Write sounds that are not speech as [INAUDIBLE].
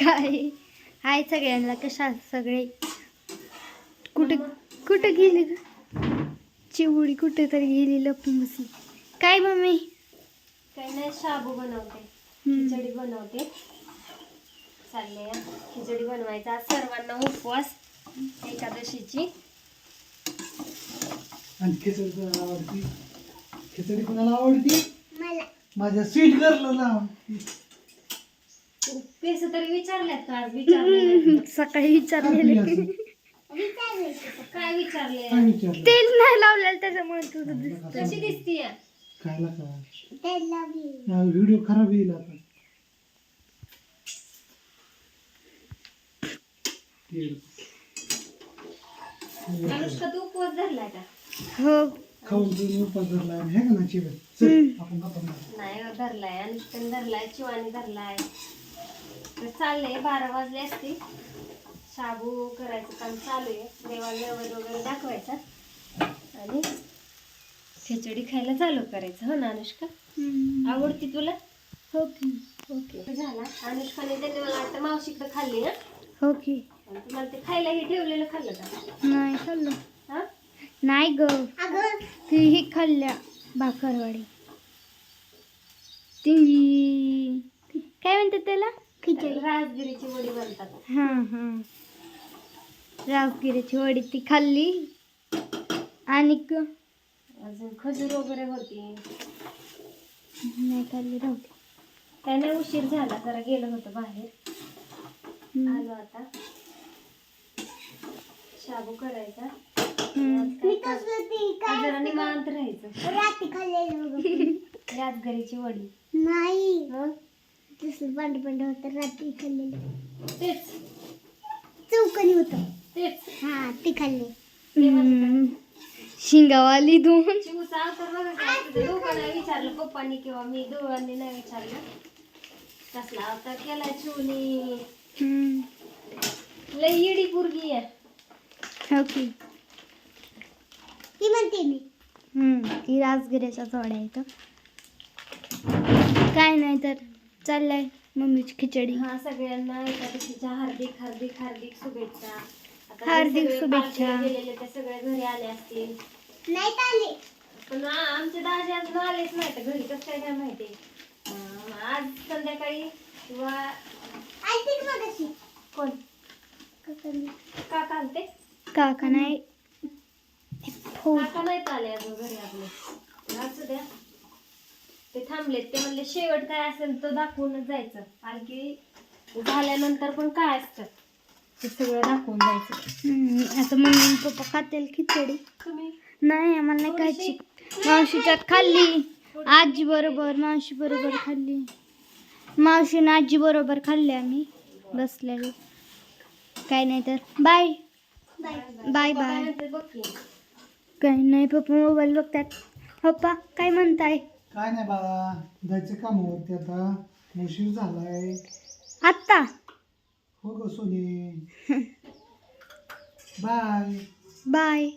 काय? हाय सगळ्यांना कशा सगळे? कुठे कुठं गेली ग? चिवडी कुठे तरी गेली लपून बसली. काय मम्मी? काही नाही शाबू बनवते. खिचडी बनवते. चालले खिचडी बनवायचा. आज सर्वांना उपवास एकादशीची. आणि खिचडी कोणाला आवडती? खिचडी कोणाला आवडती? माझ्या स्वीट आवडती तेच तरी विचारल्यात का? आज विचारले नाही. सकाळी विचारलेले. काय विचारले? काय विचारलं? तेल नाही लावलेलं त्याच्यामुळे तुझं दिसत कशी दिसतीय? खायला का व्हिडिओ खराब येईल आता. तेल. अनुष्का तू धरलाय का? हो. खाऊन पिऊन उपास धरला आहे हे का ना चिवे चल आपण खातो ना. नाही हो, धरलाय अनुष्काने धरलाय शिवानी धरलाय तर चाललंय बारा वाजले असते शाबू करायचं काम चालू आहे. देवाला नैवेद्य वगैरे दाखवायचा. आणि खिचडी खायला चालू करायचं. हो ना अनुष्का. आवडती तुला? हो की. ओके. झाला. अनुष्काने त्यांनी मला वाटतं मावशीकडे खाल्ली ना? हो की. आणि तुम्हाला ते खायलाही ठेवलेलं खाल्लं का? नाही खाल्लं. हा? नाही ग. ती ही खाल्ल्या भाकरवाडी. ती काय म्हणतात त्याला? खिचडी. राजगिरीची वडी बनतात हां हां. राजगिरीची वडी ती खाल्ली. आणि अजून खजूर वगैरे होती. नाही खाल्ली राहते काय नाही उशीर झाला जरा गेलं होतं बाहेर. आलो आता. शाबू करायचा. काय जरा निवांत राहायचं. [LAUGHS] वडी. नाही. मग तसं पांढर पांढर होतं रात्री खाल्लेलं तेच. चौकणी होतं. तेच. हा ते खाल्ले ते. शिंगावाली दोन. चिवचा अवतार बघा की तुझ्या दोघांना विचारलं पप्पांनी किंवा मी दोघांनी नाही विचारलं. कसला अवतार केला हम्म. लई इडी पुरगी आहे. ओके ती म्हणते मी. ती राजगिऱ्याच्या जोड्या इथं काय नाही तर चाललंय मम्मीची खिचडी. हा सगळ्यांना एकादशीच्या हार्दिक हार्दिक हार्दिक शुभेच्छा. आता हे हार्दिक सगळे शुभेच्छा. पालखीला गेलेले ते सगळे घरी आले असतील. नाही आले. पण आ- आमचे दाजी अजून आलेच नाही तर घरी कसं काय काय माहिती? अं, आज संध्याकाळी किंवा कोण? का कालते काका नाही. हो. काका नाहीत आले अजून घरी आपले? असू द्या. ते थांबलेत. ते म्हणले शेवट काय असेल तो दाखवूनच जायचं. पालखी झाल्यानंतर पण काय असतं? ते सगळं दाखवून जायचं. हम्म, आता मम्मी पप्पा खातील खिचडी. तुम्ही? नाही आम्हाला नाही खायची. मावशीच्यात खाल्ली. आजी बरोबर मावशी बरोबर खाल्ली. मावशीने आजी बरोबर खाल्ली आम्ही. बसलेलो काय नाही तर. बाय. Bye bye. म्हणते बघ की. काही नाही पप्पा मोबाईल बघतात. पप्पा काय म्हणताय? काय नाही बाळा जायचं कामावरती आता. उशीर झालाय. आत्ता? हो ग सोनी. [LAUGHS] बाय. बाय.